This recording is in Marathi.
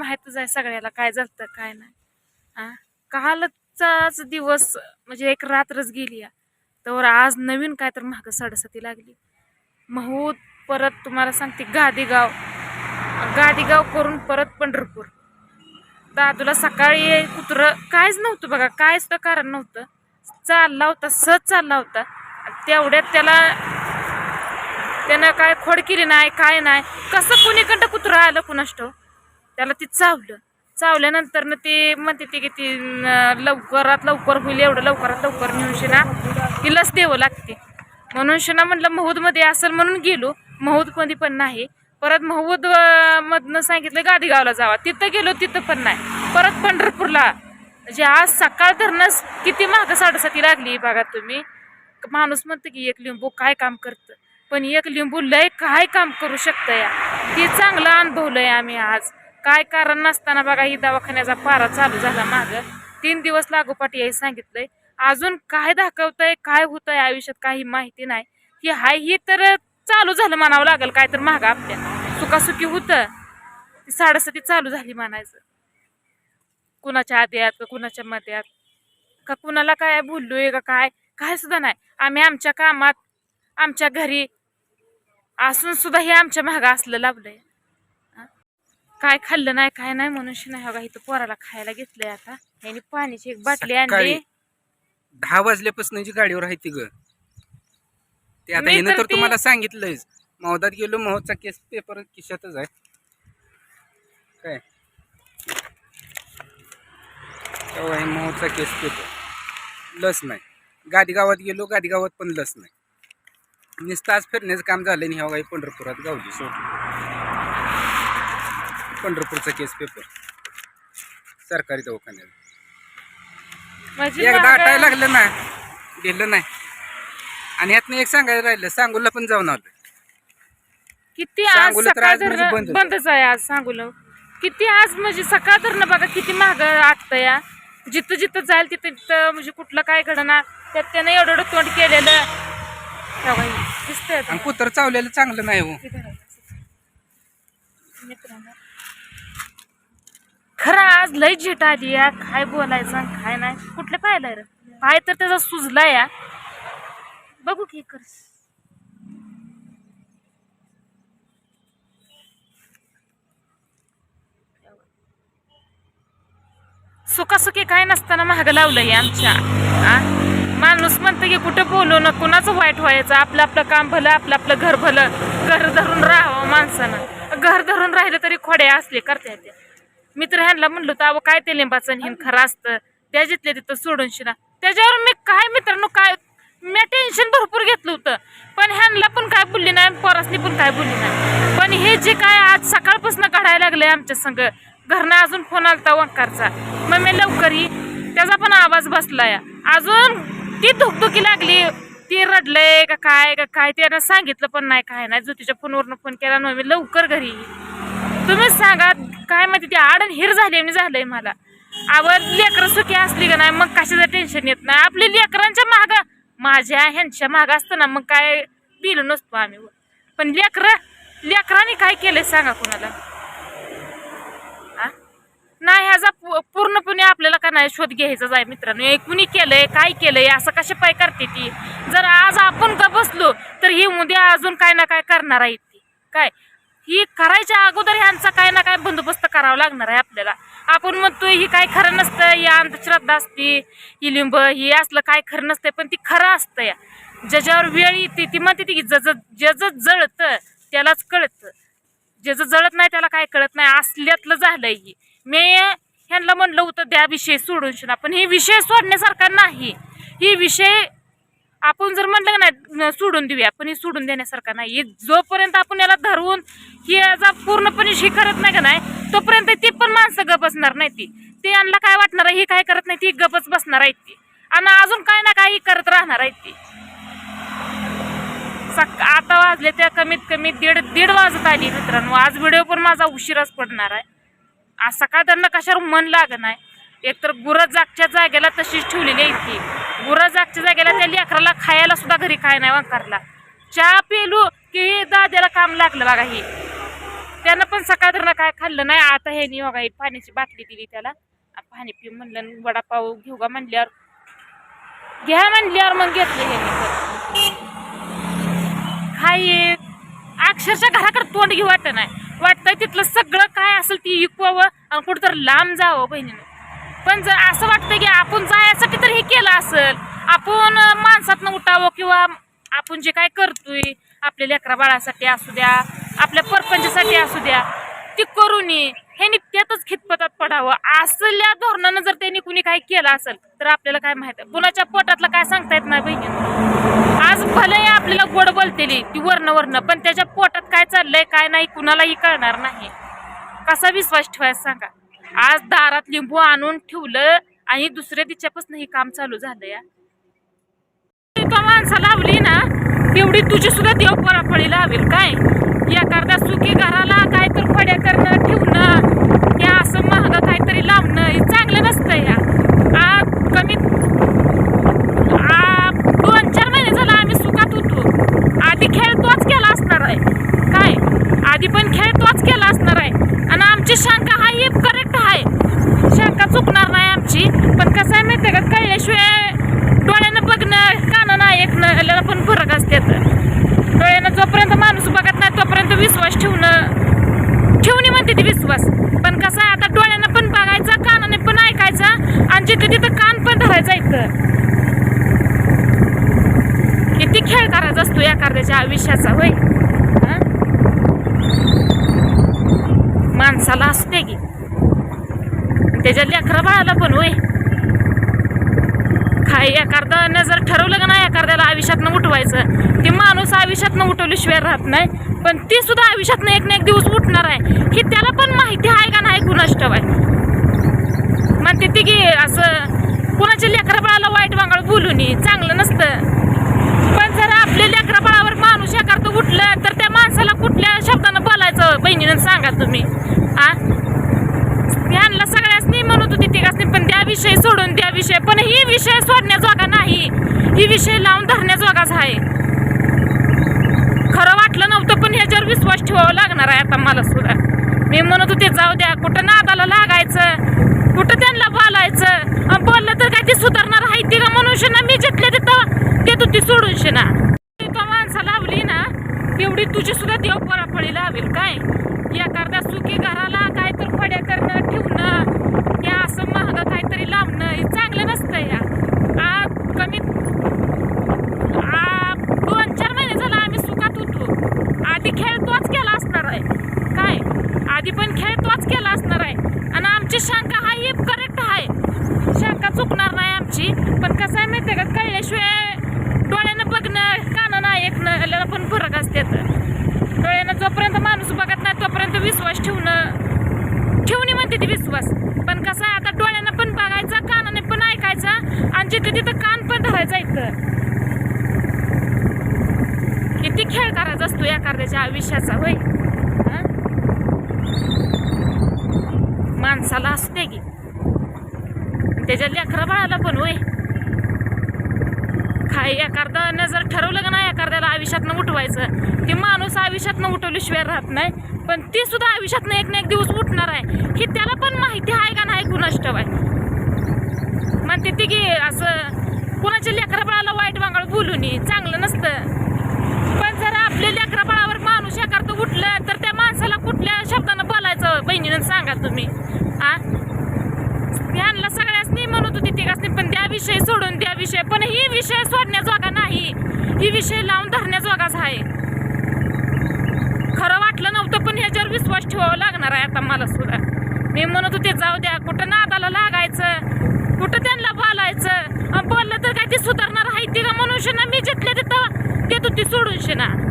माहीतच आहे सगळ्याला काय झालं काय नाही. कालचाच दिवस म्हणजे एक रात्रच गेली तर आज नवीन काय तर महाग साडेसाती लागली. महूद परत तुम्हाला सांगते गादीगाव. गादीगाव करून परत पंढरपूर. दादूला सकाळी कुत्रं कायच नव्हतं बघा काय सुद्धा कारण नव्हतं. चालला होता सहज चालला होता. तेवढ्यात त्याला त्यानं काय खोड केली नाही काय नाही. कसं कुणीकडं कुत्रं आलं कुणाष्ट त्याला ती चावलं. चावल्यानंतर ना ते म्हणते ते की ती लवकरात लवकर होईल एवढं लवकरात लवकर नेऊन शिना. ती लस द्यावं लागते. म्हणून शिना म्हटलं महूदमध्ये असेल म्हणून गेलो. महूदमध्ये पण नाही. परत महूद मधनं सांगितलं गादीगावला जावा. तिथं गेलो तिथं पण नाही. परत पंढरपूरला. म्हणजे आज सकाळ धरणच किती महाग साडेसाती लागली बघा तुम्ही. माणूस म्हणतो की एक लिंबू काय काम करतं? पण एक लिंबू लय काय काम करू शकतं या? ते चांगलं अनुभवलं आहे आम्ही आज. काय कारण नसताना बघा ही दवाखान्याचा पारा चालू झाला माग. तीन दिवस लागोपाठ याही सांगितलंय. अजून काय दाखवतंय काय होतंय आयुष्यात काही माहिती नाही. की हाय ही तर चालू झालं म्हणावं लागेल काय तर महाग आपल्या. सुखासुखी होतं. ती साडेसाती चालू झाली म्हणायचं. कुणाच्या आद्यात का कुणाच्या मध्यात का कुणाला काय बोललोय का काय? काय सुद्धा नाही. आम्ही आमच्या कामात आमच्या घरी असून सुद्धा हे आमच्या महाग असलं लाभलंय काय खाल्लं नाही काय नाही म्हणून नाही. बघा इथं पोराला खायला घेतलंय आता. यांनी पाण्याची एक बाटली आणली. सकाळी दहा वाजल्यापासून जी गाडीवर आहे ती ग. ते आता मी हिनं तर तर ती- तुम्हाला सांगितलंयच. मौदात गेलो महोदचा केस पेपर खिशातच आहे. काय? तेव्हा हे महोदचा केस पेपर. लस नाही. गादी गावात गेलो गादी गावात पण लस नाही. नुसतं आज फिरण्याचं काम झालं आणि ह्या काही पंढरपुरात गावली सोडली पंढरपूरचा केस पेपर सरकारी दवाखान्यात. म्हणजे एकदा आटायला लागलं ना दिलं नाही. आणि यातनं एक सांगायला राहिलं सांगोला पण जाऊन आलो किती आज सांगोला तर सकाळ आज म्हणजे धरणं बंदच. आहे. बंदच आहे आज सांगूल. किती आज म्हणजे सकाळ धरणं बघा किती महाग आटतं या जिथं जिथं जाईल तिथं तिथं म्हणजे कुठलं काय घडणार त्यात त्यानं एवढं एवढं तोंड केलेलं. तेव्हा हे दिसतंय आता. आणि कुत्र चावलेलं चांगलं नाही हो? मित्रांनो खरं आज लय झेट आली या काय बोलायचं काय नाही. कुठलं पाहिलंय रे? पाय तर त्याचा सुजला या. बघू की कर सुखासुखी काय नसताना महाग लावलंय आमच्या. माणूस म्हणतं की कुठं बोलू ना कुणाचं वाईट व्हायचं. आपलं आपलं काम भलं आपलं आपलं घर भलं. घर धरून राहावं माणसानं. घर धरून राहिलं तरी खोडे असले करता येते. मित्र ह्यांना म्हणलो तर अहो काय ते लिंबाचं आणि हिन खरं असतं? त्या जिथल्या तिथं सोडून शिना त्याच्यावर मी काय मित्रांनो काय मी टेन्शन भरपूर घेतलं होतं. पण ह्यांना पण काय बोलली नाही पोरासनी पण काय बोलली नाही. पण हे जे काय आज सकाळपासून काढायला लागले आमच्या संग घरनं अजून फोन आलता वंकारचा मग मी लवकर त्याचा पण आवाज बसलाय. अजून ती धुकधुकी लागली. ती रडलंय का काय का काय? त्यानं सांगितलं पण नाही काय नाही. ज्योतीच्या फोनवरनं फोन केला मग मी लवकर घरी तुम्हीच सांगा काय माहिती ते आडण हिर झाली मी झालंय मला. आवड लेकरं सुखी असली का नाही मग कशाचं टेन्शन येत नाही. आपली लेकरांच्या माग माझ्या ह्यांच्या माग असतं ना मग काय दिलं नसतो आम्ही. पण लेकरं लेकरांनी काय केलंय सांगा कोणाला? नाही ह्याचा पूर्णपणे आपल्याला का नाही शोध घ्यायचाच आहे मित्रांनो. हे कुणी केलंय काय केलंय असं कसे पाय करते ती? जर आज आपण का बसलो तर ही उद्या अजून काय ना काय करणार आहे ती. काय? ही करायच्या अगोदर ह्यांचा काय ना काय बंदोबस्त करावा लागणार आहे आपल्याला. आपण म्हणतो ही काय खरं नसतं ही अंधश्रद्धा असते ही लिंब ही असलं काय खरं नसतंय पण ती खरं असतं या ज्याच्यावर वेळ येते ती म्हणते ती जज जज जळतं त्यालाच कळतं. ज्याचं जळत नाही त्याला काय कळत नाही. असल्यातलं झालंय ही. मी ह्यांना म्हणलं होतं द्या विषय सोडून शिना. पण हे विषय सोडण्यासारखा नाही. ही विषय आपण जर म्हणलं का नाही सोडून देऊया पण हे सोडून देण्यासारखा नाही. जोपर्यंत आपण याला धरून ही याचा पूर्णपणे हे करत नाही का नाही तोपर्यंत ती पण माणसं गप बसणार नाही ती. ते यांना काय वाटणार आहे ही काय करत नाही ती गपच बसणार आहेत ती. आणि अजून काय ना काही करत राहणार आहेत ती. सक आता वाजले त्या कमीत कमी दीड दीड वाजत आली मित्रांनो. आज व्हिडिओ पण माझा उशिराच पडणार आहे. आज सकाळ त्यांना कशावर मन लागणार? एकतर गुरं जागच्या जागेला तशीच ठेवलेली आहे ती. गुरं जागच्या जागेला त्या लेकराला खायला सुद्धा घरी काय नाही वंकारला. चहा पिलू की दाद्याला काम लागलं बघा ही. त्यानं पण सकाळ धरणं काय खाल्लं नाही. आता हे बघा ही पाण्याची बाटली दिली त्याला. पाणी पिऊ म्हणलं वडापाव घेऊ का म्हणल्यावर. घ्या म्हणल्यावर मग घेतलं हे खाई अक्षरशः घराकडे तोंड घेऊ वाटत नाही. वाटतंय तिथलं सगळं काय असेल ती विकवावं आणि कुठं तर लांब जावं बहिणीनं. पण जर असं वाटतं की आपण जाय तर हे केलं असेल आपण माणसातनं उठावं किंवा आपण जे काय करतोय आपल्या लेकरा बाळासाठी असू द्या आपल्या परपंचासाठी असू द्या ती करू नये हे त्यातच खितपतात पडावं. असल्या धोरणानं जर त्यांनी कुणी काही केलं असेल तर आपल्याला काय माहीत आहे? कुणाच्या पोटातलं काय सांगता येत नाही बहिणी. आज भले आपल्याला गोड बोलतेली ती वर्ण वर्ण पण त्याच्या पोटात काय चाललंय काय नाही कुणालाही कळणार नाही. कसा विश्वास ठेवायचा सांगा? आज दारात लिंबू आणून ठेवलं आणि दुसऱ्या दिवसापासून हे काम चालू झालं या. एका माणसा लावली ना एवढी तुझी सुद्धा देव पराफळी लावेल काय? एखादा सुखी घराला काय तर फड्या करणं ठेवणं या असं महाग काहीतरी लावणं हे चांगलं नसतं या. कमी आ, दोन चार महिने झाला आम्ही सुखात होतो. आधी खेळ तोच केला असणार आहे. काय? आधी पण खेळ तोच केला असणार आहे. आणि आमची शंका हा करेक्ट आहे शंका चुकणार नाही आमची पण कसं आहे शिवाय डोळ्यानं बघणं कानानं ऐकणं याला पण फरक असतात डोळ्यानं जोपर्यंत माणूस बघत नाही तोपर्यंत विश्वास ठेवणं. ठेवणे म्हणते ती विश्वास. पण कसं आहे आता डोळ्यानं पण बघायचं कानाने पण ऐकायचं आणि जिथे तिथं कान पण धरायचं इथं. किती खेळ करायचा असतो एखाद्याच्या आयुष्याचा होय? माणसाला असते की. त्याच्या लेकरा बाळाला पण होय? हाय एखादं जर ठरवलं का नाही एखाद्याला आयुष्यातनं उठवायचं? ती माणूस आयुष्यातनं उठवल्याशिवाय राहत नाही. पण ती सुद्धा आयुष्यातनं एक ना एक दिवस उठणार आहे. ही त्याला पण माहिती आहे का नाही कुणाच आहे म्हणते ती की असं कुणाच्या लेकरा बाळाला वाईट वांगळ बोलू नये चांगलं नसतं पण जर आपल्या लेकरा बाळावर माणूस एखादं उठलं तर त्या माणसाला कुठल्या शब्दानं बोलायचं बहिणीनं सांगा तुम्ही आ यांना सगळ्यासनी म्हणत होती तिघासनी पण त्या विषय सोडून त्या विषय पण ही विषय सोडण्याजोगा नाही ही विषय लावून धरण्याजोगाच आहे. खरं वाटलं नव्हतं पण ह्याच्यावर विश्वास ठेवावा लागणार आहे आता मला सुद्धा. मी म्हणत होते जाऊ द्या कुठं नादाला लागायचं? कुठं त्यांना बोलायचं? बोललं तर काय ते सुधारणार आहे ती का मनुष्य ना मी जिथले तिथं तू ती सोडून शिना. एका माणसा लावली ना तेवढी तुझी सुद्धा देव पराफळी लावेल काय? एखादा सुखी घराला काय तर फड्या करणं ठेवणं या असं महाग काहीतरी लावणं हे चांगलं नसतं या. आज कमीत आ, दोन चार महिने झाला आम्ही सुखात होतो आधी खेळ तोच केला असणार आहे काय आधी पण खेळ तोच केला असणार आहे. आणि आमची शंका हा ही करेक्ट आहे. शंका चुकणार नाही आमची. पण कसं आहे माहिती आहे का? कळल्याशिवाय डोळ्यानं बघणं कानानं ऐकणं पण फरक असतात डोळ्यानं जोपर्यंत माणूस बघत नाही तोपर्यंत विश्वास ठेवणं ठेवणे म्हणते ती विश्वास. पण कसं आहे आता डोळ्यानं पण बघायचं कानाने पण ऐकायचं आणि जिथे तिथं कान पण धरायचं इथं. किती खेळ करायचा असतो एखाद्याच्या आयुष्याचा होय हं? माणसाला असते की. त्याच्या लेकरा बाळाला पण होय. काय एखादं जर ठरवलं का नाही एखाद्याला आयुष्यातनं उठवायचं. ते माणूस आयुष्यातनं उठवल्याशिवाय राहत नाही पण ती सुद्धा आयुष्यातनं एक ना एक दिवस उठणार आहे. ही त्याला पण माहिती आहे का नाही कुणाष्टव आहे? म्हणते ती की असं कुणाच्या लेकरा बाळाला वाईट वांगाळ बोलू नये चांगलं नसतं. पण जर आपल्या माणूस उठलं तर त्या माणसाला कुठल्या शब्दानं बोलायचं बहिणीनं सांगा तुम्ही? आ? ह्यांना सगळ्यासनी म्हणत होती ती कसली पण त्या विषय सोडून त्या विषय पण ही विषय सोडण्याजोगा नाही. ही विषय लावून धरण्याजोगाच आहे. खरं वाटलं नव्हतं पण ह्याच्यावर विश्वास ठेवावा लागणार आहे आता मला सुद्धा. मी म्हणत होते जाऊ द्या कुठं नादाला लागायचं? कुठं त्यांना बोलायचं? बोललं तर काय ते सुधारणार आहे ती का ना? मी जिथले देतो देतो ती सोडूनशी ना